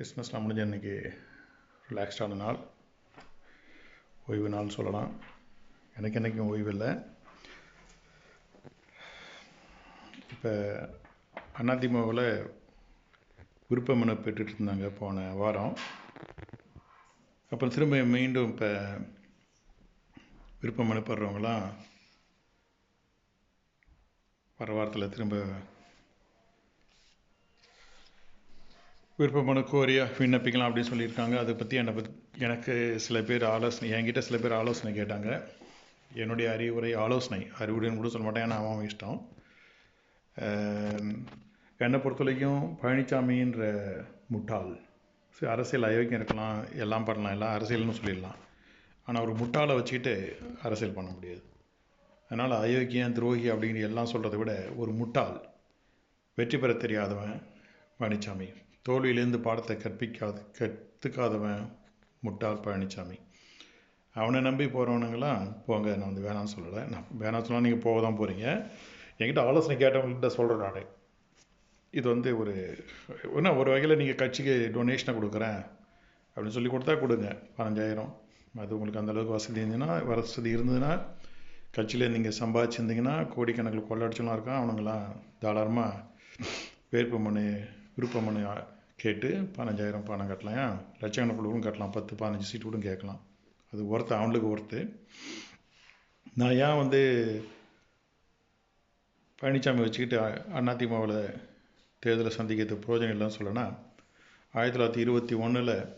கிறிஸ்மஸ்லாம் முடிஞ்ச அன்றைக்கி ரிலாக்ஸ்டான நாள். ஓய்வு நாள் சொல்லலாம். எனக்கு என்றைக்கும் ஓய்வு இல்லை இப்போ அதிமுகவில் விருப்ப மனு பெற்றுட்டு இருந்தாங்க போன வாரம். அப்புறம் திரும்ப மீண்டும் இப்போ விருப்ப மனு வர வாரத்தில் திரும்ப விருப்ப மனு கோரியா விண்ணப்பிக்கலாம் அப்படின்னு சொல்லியிருக்காங்க. அதை பற்றி என்னை பற்றி எனக்கு சில பேர் ஆலோசனை என்கிட்ட சில பேர் ஆலோசனை கேட்டாங்க. என்னுடைய அறிவுரை ஆலோசனை. அறிவுரைன்னு கூட சொல்ல மாட்டேன் ஏன்னா அவன் இஷ்டம். என்னை பொறுத்த வரைக்கும் பழனிசாமின்ற முட்டாள். சரி அரசியல் அயோக்கியம் இருக்கலாம் எல்லாம் பண்ணலாம் எல்லாம் அரசியல்னு சொல்லிடலாம். ஆனால் ஒரு முட்டாளை வச்சுக்கிட்டு அரசியல் பண்ண முடியாது. அதனால் அயோக்கியம் துரோகி அப்படின்னு எல்லாம் சொல்கிறத விட ஒரு முட்டாள் வெற்றி பெற தெரியாதவன் பழனிசாமி தோல்வியிலேருந்து பாடத்தை கற்பிக்காத கற்றுக்காதவன் முட்டாள் பழனிசாமி அவனை நம்பி போகிறவனுங்களாம் போங்க நான் வந்து வேணாம்னு சொல்லலை. நான் வேணாம் சொன்னால் நீங்கள் போக தான் போகிறீங்க என்கிட்ட ஆலோசனை கேட்டவங்கள்ட்ட சொல்கிறேன் நான். இது வந்து ஒரு என்ன ஒரு வகையில் நீங்கள் கட்சிக்கு டொனேஷனை கொடுக்குறேன். அப்படின்னு சொல்லி கொடுத்தா கொடுங்க. பதினஞ்சாயிரம். அது உங்களுக்கு அந்தளவுக்கு வசதி இருந்ததுன்னா வசதி இருந்ததுன்னா கட்சியில் நீங்கள் சம்பாதிச்சிருந்தீங்கன்னா கோடிக்கணக்கில் கொள்ளடிச்சலாம் இருக்கான். அவனுங்களாம் தாராளமாக வேட்பு மனு கேட்டு பதினஞ்சாயிரம் பணம் கட்டலாம் லட்சக்கணக்கில் கூட கட்டலாம். பத்து பதினஞ்சு சீட்டு கூட கேட்கலாம். அது ஒர்த்து அவனுக்கு ஒர்த்து நான் ஏன் வந்து பழனிசாமி வச்சுக்கிட்டு அதிமுகவில் தேர்தலை சந்திக்கிறது பிரயோஜனம் இல்லைன்னு சொல்லனா ஆயிரத்தி தொள்ளாயிரத்தி இருபத்தி ஒன்றில்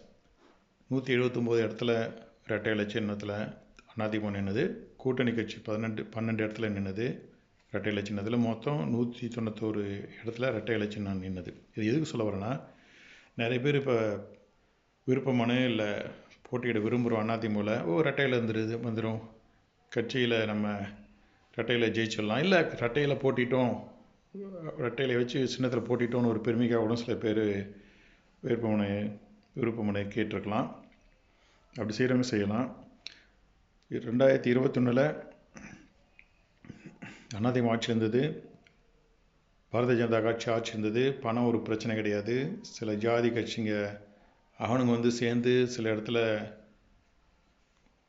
நூற்றி எழுபத்தொம்போது இடத்துல ரெட்டை இலச்சின்னத்தில் அதிமுக நின்னது கூட்டணி கட்சி பதினெட்டு பன்னெண்டு இடத்துல நின்னது ரெட்டை இலச்சின்னத்தில் மொத்தம் நூற்றி தொண்ணூத்தோரு இடத்துல ரெட்டை இலச்சின்னம் நின்னது. இது எதுக்கு சொல்ல வரேன்னா நிறைய பேர் இப்போ விருப்பமான இல்லை போட்டியிட விரும்புகிறோம் அதிமுகவில் ஓ ரெட்டையில் இருந்துருது வந்துடும் கட்சியில் நம்ம ரெட்டையில் ஜெயிச்சிடலாம். இல்லை ரெட்டையில் போட்டிட்டோம். ரெட்டையில் வச்சு சின்னத்தில் போட்டிட்டோன்னு ஒரு பெருமைக்காக கூட சில பேர் விருப்பமனை விருப்பமனை கேட்டிருக்கலாம். அப்படி செய்கிறவங்க செய்யலாம். ரெண்டாயிரத்தி இருபத்தொன்னில் அதிமுக ஆட்சி இருந்தது பாரதிய ஜனதா கட்சி ஆட்சி இருந்தது பணம் ஒரு பிரச்சனை கிடையாது. சில ஜாதி கட்சிங்க அவனுங்க வந்து சேர்ந்து சில இடத்துல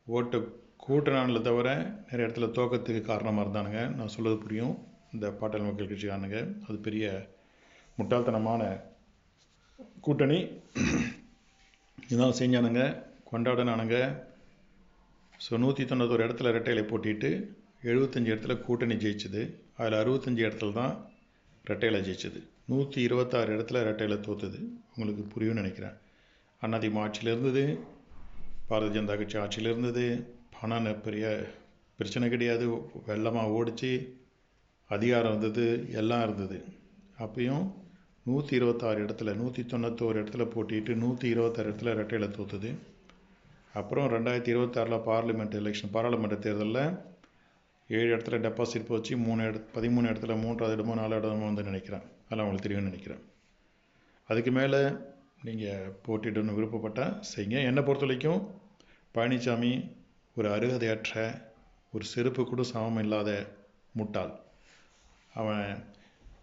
ஓட்டை கூட்டினான்ல தவிர நிறைய இடத்துல தோக்கத்துக்கு காரணமாக இருந்தானுங்க. நான் சொல்கிறது புரியும். இந்த பாட்டாளி மக்கள் கட்சிக்காரனுங்க அது பெரிய முட்டாள்தனமான கூட்டணி. இதெல்லாம் செஞ்சானுங்க கொண்டாடினானுங்க. ஸோ நூற்றி தொண்ணூத்தொரு இடத்துல ரெட்டையில போட்டிட்டு எழுபத்தஞ்சி இடத்துல கூட்டணி ஜெயிச்சது. அதில் அறுபத்தஞ்சி இடத்துல தான் ரெட்டையில ஜெயிச்சது. நூற்றி இருபத்தாறு இடத்துல ரெட்டையில தோற்றுது உங்களுக்கு புரியும்னு நினைக்கிறேன். அண்ணாதிமா ஆட்சியில் இருந்தது பாரதிய ஜனதா கட்சி ஆட்சியில் இருந்தது. பணம் பெரிய பிரச்சனை கிடையாது. வெள்ளமாக ஓடிச்சு அதிகாரம் இருந்தது எல்லாம் இருந்தது. அப்பயும் நூற்றி இருபத்தாறு இடத்துல நூற்றி தொண்ணூத்தோரு இடத்துல போட்டிட்டு நூற்றி இருபத்தாறு இடத்துல ரெட்டையில் தோற்றுது அப்புறம் ரெண்டாயிரத்தி இருபத்தாறில் பார்லிமெண்ட் எலெக்ஷன் பாராளுமன்ற தேர்தலில் ஏழு இடத்துல டெபாசிட் போச்சு மூணு இட பதிமூணு இடத்துல மூன்றாவது இடமோ நாலு இடமோ வந்து நினைக்கிறேன். அதெல்லாம் உங்களுக்கு தெரியும்னு நினைக்கிறேன். அதுக்கு மேலே நீங்கள் போட்டிடணும்னு விருப்பப்பட்டால் செய்யுங்க. என்னை பொறுத்த வரைக்கும் பழனிசாமி ஒரு அருகதையற்ற ஒரு செருப்பு கூட சமம் இல்லாத முட்டாள். அவன்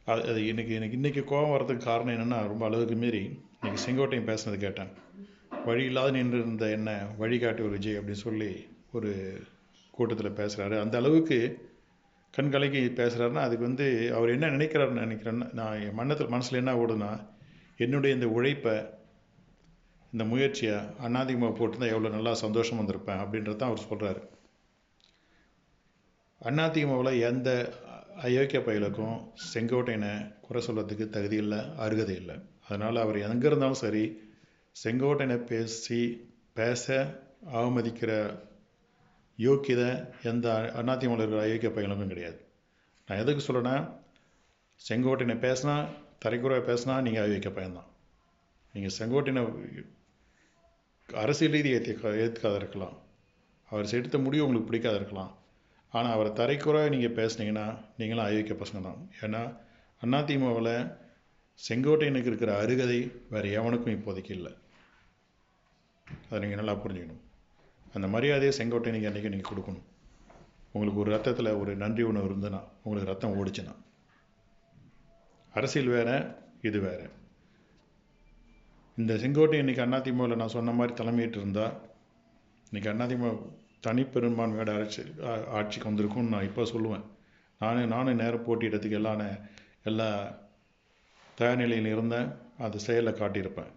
அது அது எனக்கு எனக்கு இன்றைக்கி கோபம் வர்றதுக்கு காரணம் என்னென்னா ரொம்ப அளவுக்கு மீறி இன்றைக்கி செங்கோட்டையும் பேசுனது கேட்டேன். வழி இல்லாத நின்று இருந்த என்ன வழிகாட்டி ஒரு விஜய் அப்படின்னு சொல்லி ஒரு கூட்டத்தில் பேசுகிறாரு அந்த அளவுக்கு கண் பேசுகிறாருன்னா அதுக்கு வந்து அவர் என்ன நினைக்கிறாருன்னு நினைக்கிறேன்னா நான் என் மன்னத்தில் மனசில் என்ன ஓடுனா என்னுடைய இந்த உழைப்பை இந்த முயற்சியை அண்ணாதிமுக போட்டிருந்தால் எவ்வளோ நல்லா சந்தோஷம் வந்திருப்பேன் அப்படின்றது தான் அவர் சொல்கிறாரு அதிமுகவில் எந்த அயோக்கிய பயலுக்கும் செங்கோட்டையனை குறை சொல்கிறதுக்கு தகுதி இல்லை அருகதை இல்லை. அதனால் அவர் எங்கே இருந்தாலும் சரி செங்கோட்டையனை பேசி பேச அவமதிக்கிற யோக்கியதை எந்த அதிமுகவில் இருக்கிற அயோக்கிய பயலுக்கும் கிடையாது. நான் எதுக்கு சொல்கிறேன்னா செங்கோட்டையனை பேசினா தரைக்குறையாக பேசினா நீங்கள் அயோக்கிய பயன்தான். நீங்கள் செங்கோட்டையனை அரசியல் ரீதி ஏற்க ஏற்றுக்காத இருக்கலாம். அவர் எடுத்த முடிவு உங்களுக்கு பிடிக்காத இருக்கலாம். ஆனால் அவரை தரைக்குறை நீங்கள் பேசுனீங்கன்னா நீங்களும் அயோக்கிய பசங்க தான் ஏன்னா அதிமுகவில் செங்கோட்டையனுக்கு இருக்கிற அருகதை வேறு எவனுக்கும் இப்போதைக்கு இல்லை. அதை நீங்கள் நல்லா புரிஞ்சுக்கணும். அந்த மரியாதையை செங்கோட்டையனுக்கு அன்றைக்கி நீங்கள் கொடுக்கணும். உங்களுக்கு ஒரு ரத்தத்தில் ஒரு நன்றி உணவு இருந்ததுன்னா உங்களுக்கு ரத்தம் ஓடிச்சுன்னா. அரசியல் வேறு இது வேறு. இந்த செங்கோட்டை இன்றைக்கி அதிமுகவில் நான் சொன்ன மாதிரி தலைமையிட்டு இருந்தால் இன்றைக்கி அதிமுக தனிப்பெரும்பான்மையோட அரசு ஆட்சிக்கு வந்திருக்கும்னு நான் இப்போ சொல்லுவேன். நானும் நானும் நேரம் போட்டியிடத்துக்கு எல்லாம் எல்லா தயார் நிலையில் இருந்தேன் அது செயலில் காட்டியிருப்பேன்.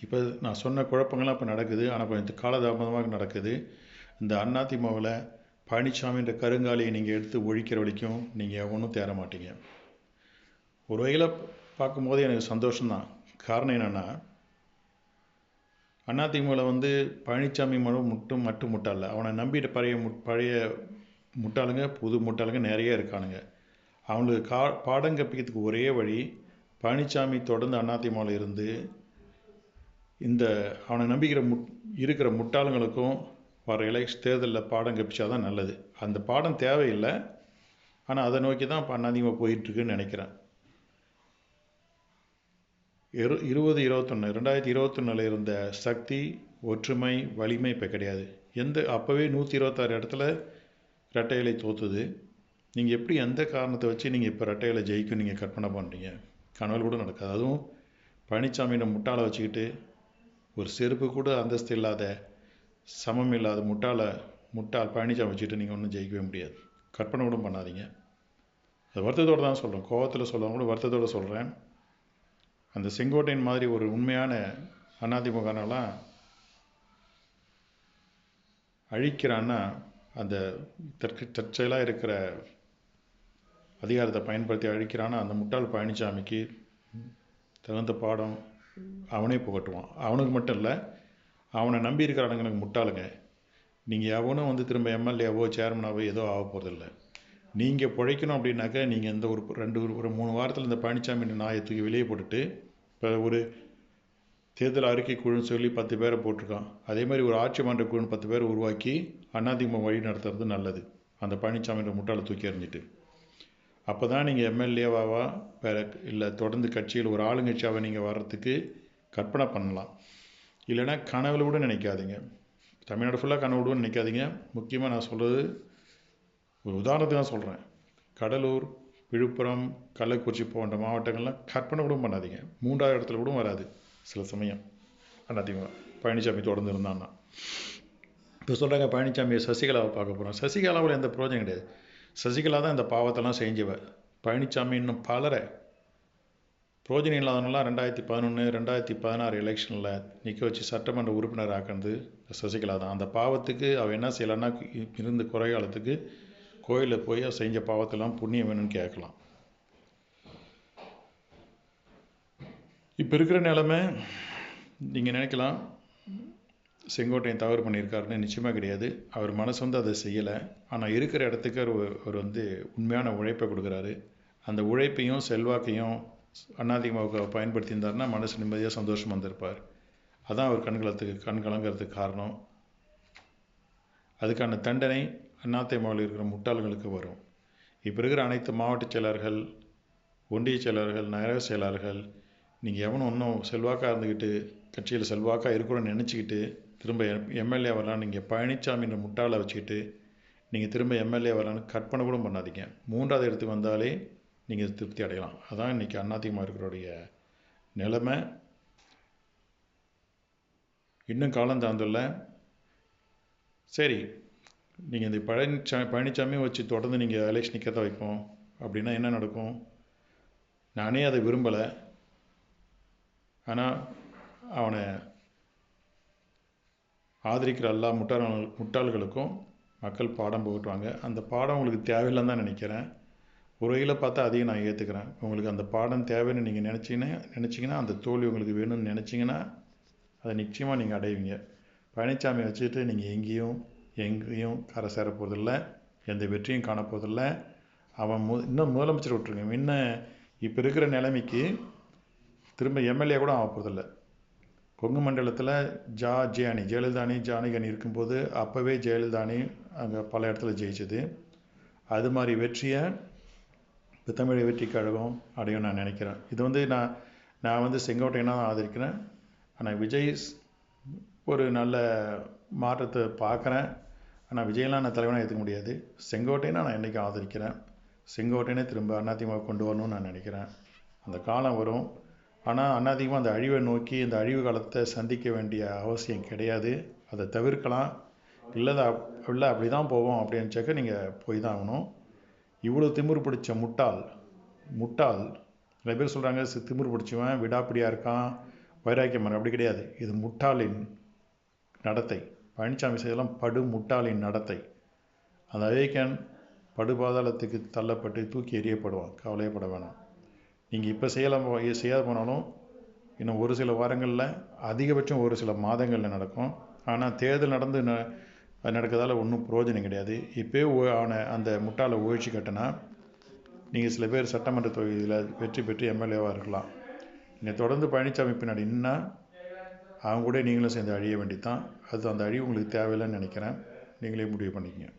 இப்போ நான் சொன்ன குழப்பங்கள்லாம் இப்போ நடக்குது. ஆனால் கொஞ்சம் காலதாமதமாக நடக்குது. இந்த அதிமுகவில் பழனிசாமின்ற கருங்காலியை நீங்கள் எடுத்து ஒழிக்கிற வரைக்கும் நீங்கள் ஒன்றும் தேர மாட்டீங்க. ஒரு வகையில் பார்க்கும்போது எனக்கு சந்தோஷம்தான். காரணம் என்னென்னா அதிமுகவில் வந்து பழனிசாமி மட்டும் முட்டும் மட்டும் முட்டாள் அவனை நம்பிட்டு பழைய மு- பழைய முட்டாளுங்க புது முட்டாளுங்க நிறைய இருக்கானுங்க. அவங்களுக்கு கா பாடம் கற்பிக்கிறதுக்கு ஒரே வழி பழனிசாமி தொடர்ந்து அதிமுகவில் இருந்து இந்த அவனை நம்பிக்கிற முட் இருக்கிற முட்டாளுங்களுக்கும் வர எலெக்ஷன் தேர்தலில் பாடம் கற்பிச்சா தான் நல்லது. அந்த பாடம் தேவையில்லை. ஆனால் அதை நோக்கி தான் இப்போ அதிகமாக போயிட்டுருக்குன்னு நினைக்கிறேன். இரு இருபது இருபத்தொன்று ரெண்டாயிரத்தி இருபத்தொன்னில் இருந்த சக்தி ஒற்றுமை வலிமை இப்போ கிடையாது. எந்த அப்போவே நூற்றி இருபத்தாறு இடத்துல ரெட்டை இலை தோத்துது. நீங்கள் எப்படி எந்த காரணத்தை வச்சு நீங்கள் இப்போ ரெட்டை இலை ஜெயிக்கும் நீங்கள் கற்பனை பண்ணுறீங்க கனவு கூட நடக்காது. அதுவும் பழனிசாமியோட முட்டாளை வச்சுக்கிட்டு ஒரு செருப்பு கூட அந்தஸ்து இல்லாத சமம் இல்லாத முட்டாளை முட்டாள் பழனிசாமி வச்சுட்டு நீங்கள் ஒன்றும் ஜெயிக்கவே முடியாது. கற்பனை கூட பண்ணாதீங்க. அது வருத்தத்தோடு தான் சொல்கிறேன் கோவத்தில் சொல்கிறவங்க கூட வருத்தத்தோடு சொல்கிறேன் அந்த செங்கோட்டையின் மாதிரி ஒரு உண்மையான அதிமுகனெல்லாம் அழிக்கிறான்னா அந்த தற்கு தற்செயலாக இருக்கிற அதிகாரத்தை பயன்படுத்தி அழிக்கிறான்னா அந்த முட்டாள் பழனிசாமிக்கு தகுந்த பாடம் அவனே புகட்டுவான். அவனுக்கு மட்டும் இல்லை அவனை நம்பி இருக்கிறானுங்களுக்கு முட்டாளுங்க. நீங்கள் எவனும் வந்து திரும்ப எம்எல்ஏவோ சேர்மனாவோ ஏதோ ஆக போகிறதில்ல நீங்கள் பிழைக்கணும் அப்படின்னாக்கா நீங்கள் இந்த ஒரு ரெண்டு ஒரு- ஒரு மூணு வாரத்தில் இந்த பழனிசாமி நாயை தூக்கி வெளியே போட்டுட்டு இப்போ ஒரு தேர்தல் அறிக்கை குழுன்னு சொல்லி பத்து பேரை போட்டிருக்கான். அதே மாதிரி ஒரு ஆட்சி மன்ற குழுன்னு பத்து பேரை உருவாக்கி அதிமுக வழி நடத்துறது நல்லது. அந்த பழனிசாமியோட முட்டாளை தூக்கி எறிஞ்சிட்டு. அப்போ தான் நீங்கள் எம்எல்ஏவாவா வேற இல்லை தொடர்ந்து கட்சியில் ஒரு ஆளுங்கட்சியாக நீங்கள் வர்றதுக்கு கற்பனை பண்ணலாம். இல்லைன்னா கனவுல கூட நினைக்காதீங்க. தமிழ்நாடு ஃபுல்லாக கனவு கூட நினைக்காதீங்க. முக்கியமாக நான் சொல்கிறது ஒரு உதாரணத்துக்கு தான் சொல்கிறேன் கடலூர் விழுப்புரம் கள்ளக்குறிச்சி போன்ற மாவட்டங்கள்லாம் கற்பனை கூட பண்ணாதீங்க. மூன்றாவது இடத்துல கூட வராது சில சமயம். அதிமுக பழனிசாமி தொடர்ந்து இருந்தான்னா. இப்போ சொல்கிறாங்க பழனிசாமியை சசிகலாவை பார்க்க போகிறோம் சசிகலாவில் எந்த ப்ரோஜனம் கிடையாது. சசிகலா தான் இந்த பாவத்தெல்லாம் செஞ்சவ. பழனிசாமி இன்னும் பலரை. பிரோஜனம் இல்லாதவங்களாம் ரெண்டாயிரத்தி பதினொன்று ரெண்டாயிரத்தி பதினாறு எலெக்ஷனில் நிற்க வச்சு சட்டமன்ற உறுப்பினர் ஆக்கினது சசிகலா தான். அந்த பாவத்துக்கு அவள் என்ன செய்யலான்னா இருந்த குறைகாலத்துக்கு கோயிலில் போய் அவ செஞ்ச பாவத்தெல்லாம் புண்ணியம் வேணும்னு கேட்கலாம். இப்போ இருக்கிற நிலமை நீங்கள் நினைக்கலாம் செங்கோட்டையன் தவறு பண்ணியிருக்காருன்னு நிச்சயமாக கிடையாது. அவர் மனசு வந்து அதை செய்யலை. ஆனால் இருக்கிற இடத்துக்கு அவர் அவர் வந்து உண்மையான உழைப்பை கொடுக்குறாரு. அந்த உழைப்பையும் செல்வாக்கையும் அண்ணாதிமுக பயன்படுத்தியிருந்தாருன்னா மனசு நிம்மதியாக சந்தோஷமாக வந்திருப்பார் அதான் அவர் கண்களத்துக்கு கண் கலங்கிறதுக்கு காரணம். அதுக்கான தண்டனை அதிமுகவில் இருக்கிற முட்டாள்களுக்கு வரும். இப்போ இருக்கிற அனைத்து மாவட்ட செயலர்கள் ஒன்றிய செயலர்கள் நகர செயலர்கள் நீங்கள் எவனும் இன்னும் செல்வாக்காக இருந்துக்கிட்டு கட்சியில் செல்வாக்காக இருக்கணும்னு நினச்சிக்கிட்டு திரும்ப எம்எல்ஏ வரலாம் நீங்கள் பழனிசாமின்ற முட்டாளை வச்சுக்கிட்டு நீங்கள் திரும்ப எம்எல்ஏ வரலான்னு கற்பனை கூட பண்ணாதீங்க. மூன்றாவது இடத்துக்கு வந்தாலே நீங்கள் திருப்தி அடையலாம். அதான் இன்றைக்கி அதிமுக இருக்கிறோடைய நிலைமை. இன்னும் காலம் தாழ்ந்துள்ள சரி நீங்கள் இந்த பழனிசாமி பழனிசாமியை வச்சு தொடர்ந்து நீங்கள் எலெக்ஷன் நிற்க வைப்போம். அப்படின்னா என்ன நடக்கும்? நானே அதை விரும்பலை. ஆனால் அவனை ஆதரிக்கிற எல்லா முட்டாள் முட்டாள்களுக்கும் மக்கள் பாடம் புகட்டுவாங்க. அந்த பாடம் உங்களுக்கு தேவையில்லைன்னு தான் நினைக்கிறேன். ஒரு வகையில் பார்த்தா அதையும் நான் ஏற்றுக்கிறேன் உங்களுக்கு அந்த பாடம் தேவைன்னு நீங்கள் நினச்சிங்கன்னா நினச்சிங்கன்னா அந்த தோல்வி உங்களுக்கு வேணும்னு நினச்சிங்கன்னா அதை நிச்சயமாக நீங்கள் அடைவீங்க. பழனிசாமி வச்சுட்டு நீங்கள் எங்கேயும் எங்கேயும் கரை சேர போகிறதில்ல எந்த வெற்றியும் காண போகிறதில்ல அவன் மு இன்னும் முதலமைச்சர் விட்டுருங்க. இன்னும் இப்போ இருக்கிற நிலைமைக்கு திரும்ப எம்எல்ஏ கூட ஆக போகிறதில்ல கொங்கு மண்டலத்தில் ஜா ஜியானி ஜெயலலிதானி ஜானகி இருக்கும்போது அப்போவே ஜெயலலிதானி அங்கே பல இடத்துல ஜெயிச்சது. அது மாதிரி வெற்றியை தமிழ் வெற்றி கழகம் அடையும் நான் நினைக்கிறேன். இது வந்து நான் நான் வந்து செங்கோட்டையனா தான் ஆதரிக்கிறேன். ஆனால் விஜய் ஒரு நல்ல மாற்றத்தை பார்க்குறேன். ஆனால் விஜயெலாம் நான் தலைவனாக ஏற்றுக்க முடியாது. செங்கோட்டையனை நான் என்றைக்கும் ஆதரிக்கிறேன். செங்கோட்டையனே திரும்ப அதிமுக கொண்டு வரணும்னு நான் நினைக்கிறேன். அந்த காலம் வரும். ஆனால் அண்ணாதிகமாக அந்த அழிவை நோக்கி இந்த அழிவு காலத்தை சந்திக்க வேண்டிய அவசியம் கிடையாது. அதை தவிர்க்கலாம். இல்லை இல்லை அப்படி தான் போவோம் அப்படின்னுச்சாக்க நீங்கள் போய் தான் ஆகணும். இவ்வளோ திமிரு பிடிச்ச முட்டாள் முட்டாள். நிறைய பேர் சொல்கிறாங்க திமிரு பிடிச்சவன் விடாப்பிடியாக இருக்கான். வைராக்கியம் அப்படி கிடையாது. இது முட்டாளின் நடத்தை. பழனிசாமி செய்தெல்லாம் படு முட்டாளின் நடத்தை. அந்த அயோக்கியன் படுபாதாளத்துக்கு தள்ளப்பட்டு தூக்கி எறியப்படுவான். கவலையப்பட வேணாம். நீங்கள் இப்போ செய்யலாம் செய்யாத போனாலும் இன்னும் ஒரு சில வாரங்களில் அதிகபட்சம் ஒரு சில மாதங்களில் நடக்கும். ஆனால் தேர்தல் நடந்து ந நடக்கிறதால ஒன்றும் பிரயோஜனம் கிடையாது. இப்போயே ஆன அந்த முட்டாளை ஒழிச்சு கட்டினா நீங்கள் சில பேர் சட்டமன்ற தொகுதியில் வெற்றி பெற்று எம்எல்ஏவாக இருக்கலாம். நீங்கள் தொடர்ந்து பழனிசாமி பின்னாடி நின்னா அவங்க கூட நீங்களும் சேர்ந்து அழிய வேண்டியது தான் அது அந்த அழிவு உங்களுக்கு தேவையில்லைன்னு நினைக்கிறேன். நீங்களே முடிவு பண்ணிக்கங்க.